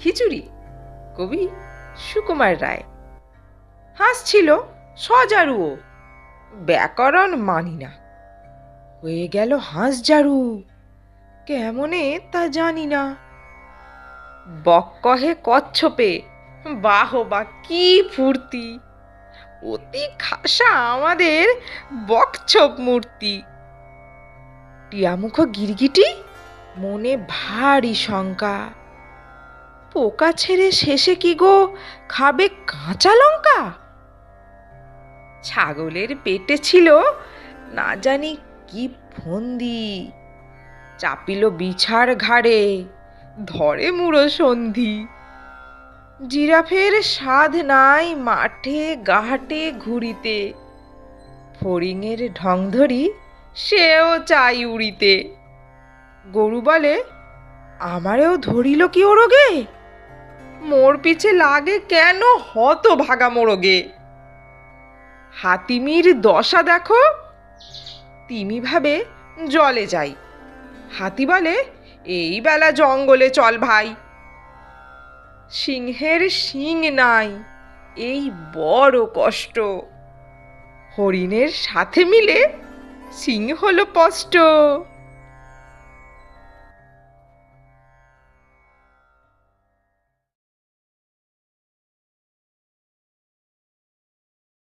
খিচুড়ি, কবি সুকুমার রায়। হাসছিল সজারুও। ব্যাকরণ মানি না। হয়ে গেল হাঁস জারু কেমনে তা জানি না। বক কহে কচ্ছপে, বাহ বা কি ফুর্তি। অতি খাসা আমাদের বকছপ মূর্তি। টিয়ামুখ গিরগিটি, মনে ভারী শঙ্কা। পোকা ছেড়ে শেষে কি গো? খাবে কাঁচা লঙ্কা? ছাগলের পেটে ছিল, না জানি কি ফন্দি। চাপিল বিছার ঘাড়ে, ধরে মুড়ো সন্ধি। জিরাফের স্বাদ নাই মাঠে ঘাটে ঘুরিতে। ফড়িংয়ের ঢং ধরি সেও চাই উড়িতে। গরু বলে, আমারেও ধরিল কি ওরগে মোর পিছে লাগে কেন হত ভাগা মোরগে? হাতিমির দশা দেখো। তিমি ভাবে জলে যাই। হাতি বলে, এই বেলা জঙ্গলে চল ভাই। সিংহের শিং নাই, এই বড় কষ্ট। হরিণের সাথে মিলে সিং হলো স্পষ্ট।